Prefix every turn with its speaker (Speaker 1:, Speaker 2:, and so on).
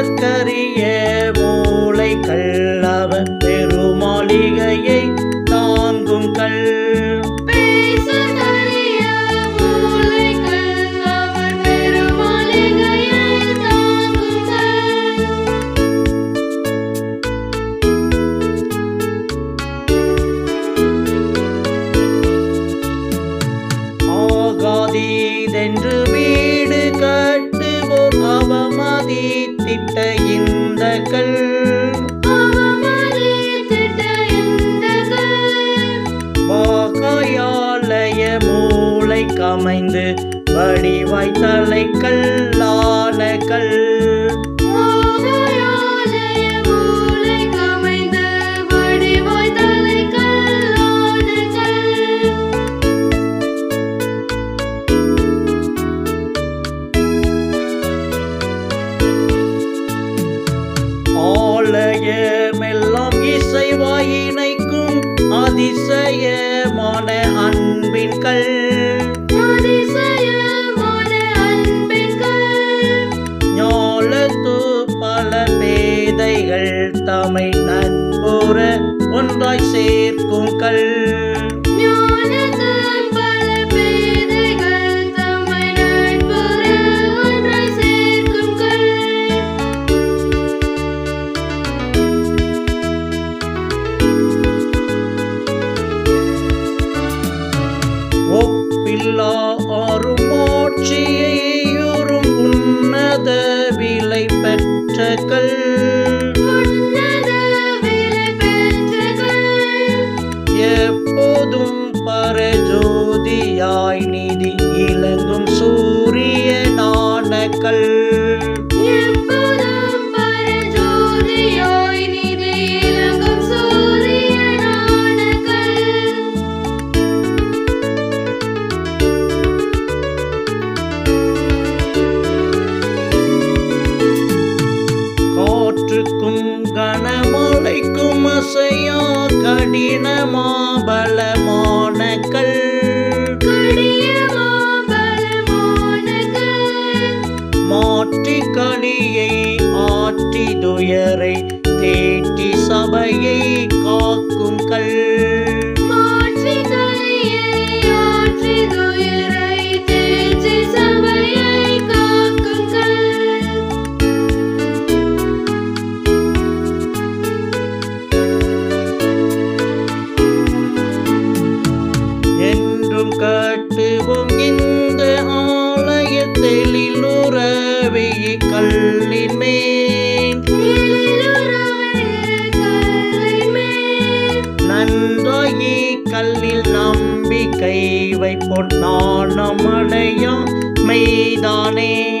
Speaker 1: அதற்கரிய மூளை
Speaker 2: கல்லவர் பெருமாளிகையை தாங்கும் கல். ஆகாதீதென்று கல்
Speaker 1: வாகாயாலய மூளை கமைந்து வடிவாய் தலைக்கல்லான கல் 음.
Speaker 2: 깔깔 सकल கடினமோ பலமோன கல் மாற்றி
Speaker 1: கலியை ஆற்றி துயரை தேட்டி சபையை காக்கும் கல்.
Speaker 2: பொன்னான மலையா மெய்தானே.